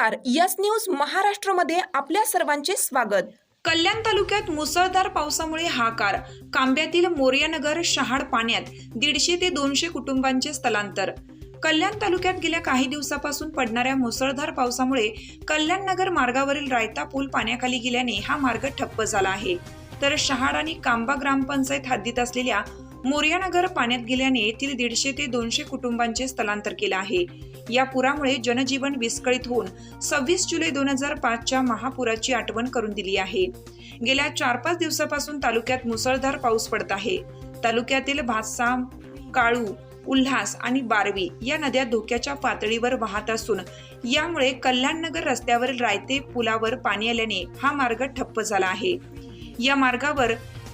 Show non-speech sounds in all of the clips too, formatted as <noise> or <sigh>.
नमस्कार. Yes news महाराष्ट्रमध्ये आपल्या सर्वांचे स्वागत. कल्याण तालुक्यात मुसळधार पावसामुळे हाकार कांब्यातील मोर्यानगर शहाड पाण्यात दीडशे ते दोनशे कुटुंबांचे स्थलांतर. कल्याण तालुक्यात गेल्या काही दिवसापासून पडणाऱ्या मुसळधार पावसामुळे कल्याण नगर मार्गावरील रायता पूल पाण्याखाली गेल्याने हा मार्ग ठप्प झाला आहे. तर शहाड आणि कांबा ग्रामपंचायत हद्दीत असलेल्या मोर्यानगर पाण्यात गेल्याने येथील दीडशे ते दोनशे कुटुंबांचे स्थलांतर केलं आहे. या पुरामुळे जनजीवन विस्कळीत होऊन सव्वीस जुलै दोन हजार पाचच्या महापुराची आठवण करून दिली आहे. गेल्या चार पाच दिवसापासून तालुक्यात मुसळधार पाऊस पडत आहे. तालुक्यातील भातसा काळू उल्हास आणि बारवी या नद्या धोक्याच्या पातळीवर वाहत असून यामुळे कल्याणनगर रस्त्यावरील रायते पुलावर पाणी आल्याने हा मार्ग ठप्प झाला आहे. या मार्गावर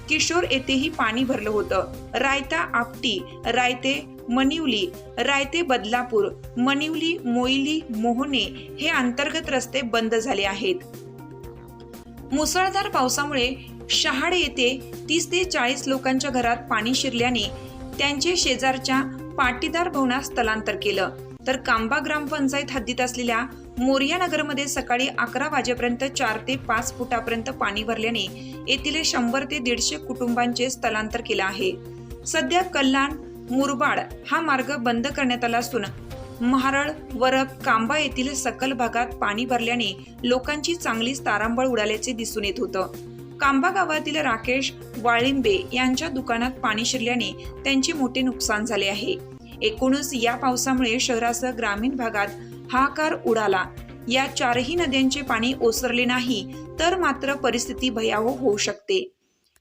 किशोर येथेही पाणी भरलं होतं. रायता आपटी रायते मनिवली रायते बदलापूर मनिवली मोईली मोहने हे अंतर्गत रस्ते बंद झाले आहेत. मुसळधार पावसामुळे शहाड येथे तीस ते चाळीस लोकांच्या घरात पाणी शिरल्याने त्यांचे शेजारच्या पाटीदार भवनात स्थलांतर केलं. तर कांबा ग्रामपंचायत हद्दीत असलेल्या मोरिया नगरमध्ये सकाळी अकरा वाजेपर्यंत चार ते पाच फुटापर्यंत पाणी भरल्याने येथील शंभर ते दीडशे कुटुंबांचे स्थलांतर केलं आहे. सध्या कल्याण मुरबाड हा मार्ग बंद करण्यात आला असून महारळ वरप कांबा येथील सकल भागात पाणी भरल्याने लोकांची चांगलीच तारांबळ उडाल्याचे दिसून येत होतं. कांबा गावातील राकेश वाळिंबे यांच्या दुकानात पाणी शिरल्याने त्यांचे मोठे नुकसान झाले आहे. एकूणच या पावसामुळे शहरासह ग्रामीण भागात हाकार उडाला. या चारही नद्यांचे पाणी ओसरले नाही तर मात्र परिस्थिती भयावह होऊ शकते.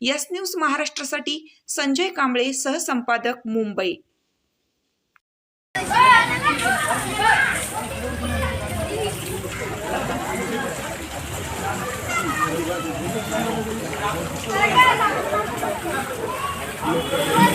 यस न्यूज महाराष्ट्रासाठी संजय कांबळे सहसंपादक मुंबई. Thank <laughs>